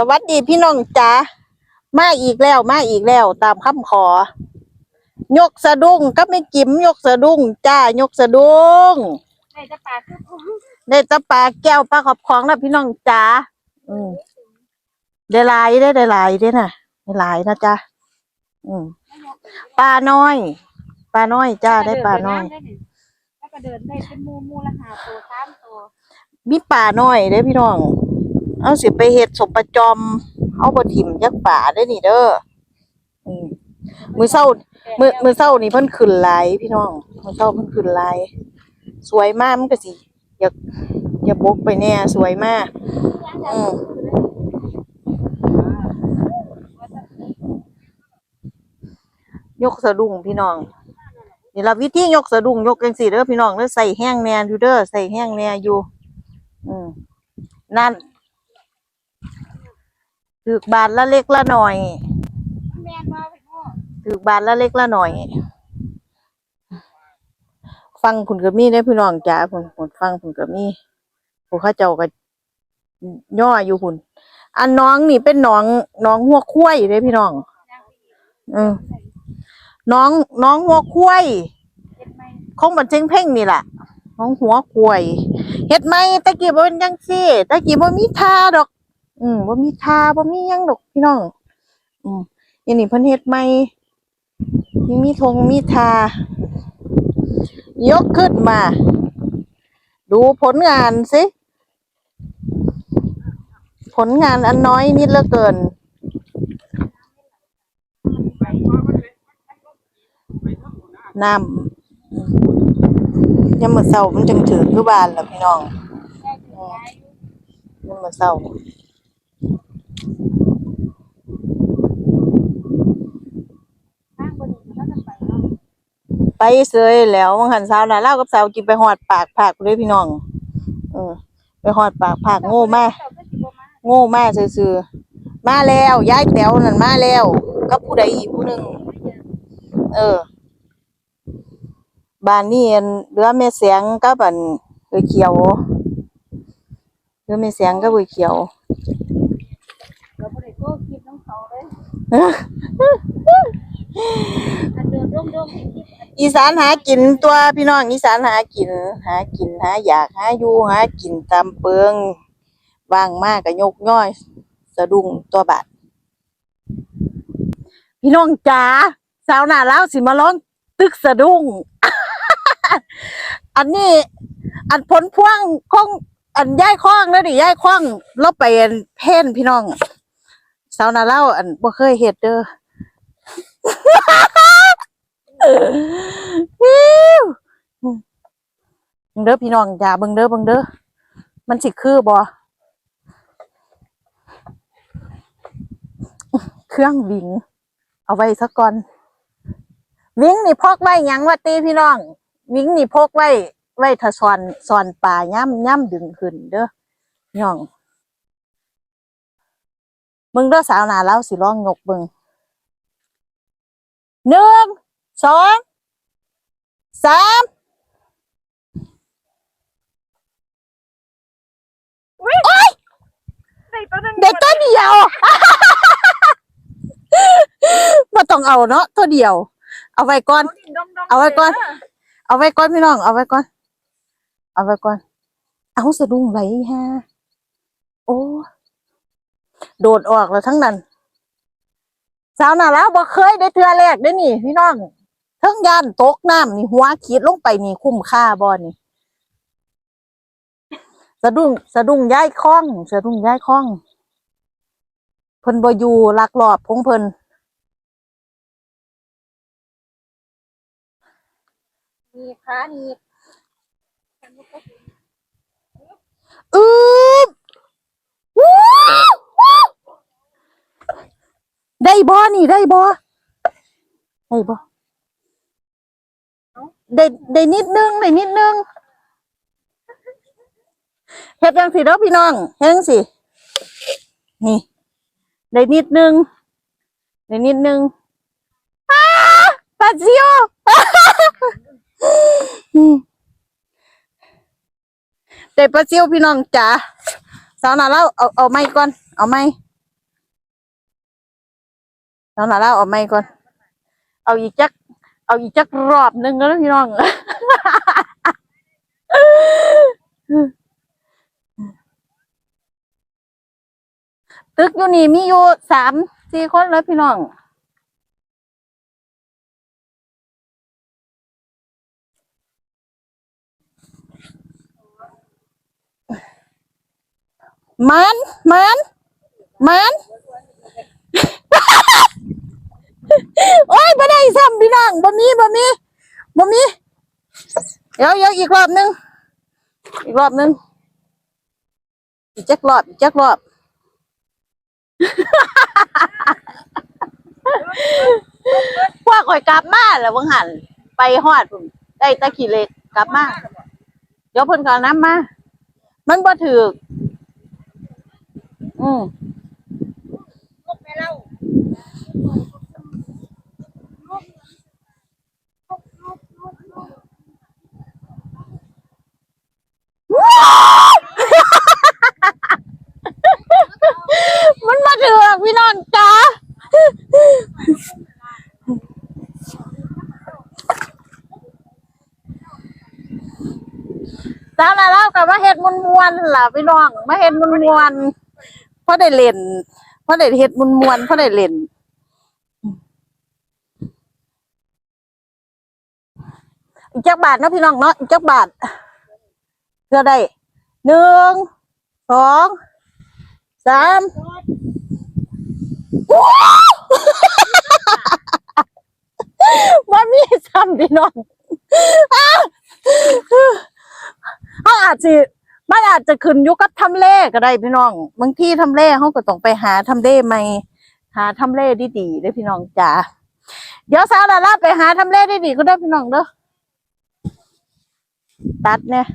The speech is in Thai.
สวัสดีพี่น้องจ๋ามาอีกแล้วมาอีกแล้ว ตามคำขอ ยกสะดุ้งก็ไม่จิ้มยกสะดุ้งจ้ายกสะดุ้งไหนจะปลาคือผมได้แตะปลาแก้วปลาขอบของนะพี่น้องจ๋าอืมได้หลายได้ได้หลายได้อน่ะได้หลายนะจ๊ะอืมปลาน้อยปลาน้อยจ้าได้ปลาน้อยแล้วก็เดินได้เป็นหมูหมูละหาตัวสามตัวมีป่าน้อยเด้อพี่น้อง เอาสิไปเฮ็ดสมประจอมเอาบถิ่มจักป่าได้นี่เด้ออืมมือเช้ามือมือเช้านี่เพิ่นขึ้นหลายพี่น้องมือเช้าเพิ่นขึ้นหลายสวยมากมันก็สิอยากอยากบกไปแน่สวยมากอืมยกสะดุ้งพี่น้องนี่ล่ะวิธียกสะดุ้งยกจังซี่เด้อพี่น้องเด้อใส่แห้งแน่อยู่เด้อใส่แห้งแน่อยู่ อืมนั่น ถือบาทละเล็กละหน่อยแมนว่าไปพ่อถือบาทละเล็กละหน่อย ฟังผุนก็มีได้พี่น้องจ๋าผุนผุนฟังผุนก็มีผู้ข้าเจ้าก็ย่ออยู่ผุนอันน้องนี่เป็นน้องน้องหัวคุ้ยเด้พี่น้องเออน้องน้องหัวคุ้ยเของบันเจิงเพ่งนี่แหละน้องหัวคุ้ยเฮ็ดไหมตะกี้บ่เป็นจังซี่ตะกี้บ่มีทาดอก อืมบ่มีทาบ่มีหยังดอกพี่น้อง อืมอันนี้เพิ่นเฮ็ดใหม่มีมีธงมีทา ยกขึ้นมา ดูผลงานสิ ผลงานอันน้อยนิดเหลือเกิน น้ำยังมื้อเช้ามันจังถึงคือบ้านล่ะพี่น้องยังมื้อเช้า ข้างบนนี้มันก็จะไปเนาะ ไปเสยแล้วมังหันเช้าน่ะเล่ากับเสาวกินไปหอดปากผากเลยพี่น้องเออไปหอดปากผากโง่มาเจ้าก็สิบ่มาโง่มาซื่อๆมาแล้วย้ายแถวนั่นมาแล้วกับผู้ใดอีกผู้หนึ่งเออบ้านนี้อันเหลือแม่เสียงกับอันเอยเขียวเหลือแม่เสียงกับเอยเขียวเราบ่ได้โทรคลิปน้องเขาเลยอันเดินร่มๆให้คลิป อีสานหากินตัวพี่น้องอีสานหากิน หากินหาอยากหาอยู่หากินตามเปิงว่างมากก็ยกย่อย สะดุ้งตัวบาดพี่น้องจ๋าสาวหน้าแล้วสิมาร้องตึกสะดุ้ง อันนี้ อันผลพ่วงของอันย้ายข้องแล้วดิย้ายข้องเราไปเพ่นพี่น้องสาวหน้าเล่าอันบ่เคยเฮ็ดเด้อ เบิ่งเด้อพี่น้องอย่าเบิ่งเด้อเบิ่งเด้อมันสิคือบ่เครื่องวิงเอาไว้ซะก่อน วิงนี่พกไว้ยังวะตีพี่น้อง วิงนี่พกไว้ ไว้ถ้าสอนสอนปลาย่ำย่ำดึงขึ้นเด้อพี่น้องเบิ่งเด้อสาวนาแล้วสิลองยกเบิ่งหนึ่ง สองสามโอ้ยได้ตัวนึงเด็กตัวเดียวมาต้องเอาเนาะตัวเดียว เอาไว้ก่อน เอาไว้ก่อน เอาไว้ก่อนพี่น้อง เอาไว้ก่อน เอาไว้ก่อน เอาสะดุ้งไหลฮะโอ้โดดออกแล้วทั้งนั้นสาวน่าแล้วบ่เคยได้เทือแรกได้อนี่ พี่น้อง เทั้งยานตกน้ำนี่หัวขีดลงไปนี่คุ้มค่าบ่นี่สะดุ้งสะดุ้งย้ายคล้องสะดุ้งย้ายคล้องเพิ่นบ่อยู่ลักลอบของเพิ่นมีขาหนีบอืบวู้วู้ได้บ่นี่ได้บ่ได้บ่ ได้ได้นิดนึงได้นิดนึงเฮ็ดจังสิเด้อพี่น้องเฮ็ดจังสินี่ได้นิดนึงได้นิดนึงอ้าปาซิโออืมได้ปลาซิวพี่น้องจ๋าสาวนาเราเอาเอาไม้ก่อน เอาไม้น้องหนาเล่าเอาไม่ก่อน เอาอีกจัก เอาอีกจักรอบหนึ่งแล้วพี่น้องตึกอยู่นี่มีอยู่สามสี่คนแล้วพี่น้องมันมันมัน โอ้ยบ่ได้ซ้ำพี่น้องบ่มีบ่มีบ่มีเดี๋ยวเดี๋ยวอีกรอบหนึง อีกรอบหนึง อีกจักรอบอีกจักรอบพวกข่อยกลับมาแล้ววังหันไปฮอดพุ่นได้ตะขี้เล็กกลับมาเดี๋ยวเพิ่นก็เอาน้ำมา มันบ่ถูกอืมลูกแม่เล่า มันมาถึงพี่น้องจ้าจ้ วกับมาเฮ็ดมวนมวนล่ะพี่น้องมาเฮ็ดมวนมวนเพราะได้เล่นเพราะได้เฮ็ดมวนมวนเพราะได้เล่นอีกจักบาทเนาะพี่น้องเนาะอีกจักบาทเพื่อได้หนึ่งสองสามว่ามีซ้ำพี่น้องเขา อาจสิมันอาจจะขึ้นอยู่กับทำเลก็ได้พี่น้องบางที่ทำเลเขาก็ต้องไปหาทำเลใหม่หาทำเลดีๆได้พี่น้องจ้าเดี๋ยวสาวดาราไปหาทำเลดีๆก็ได้พี่น้องเด้อตัดเนี่ย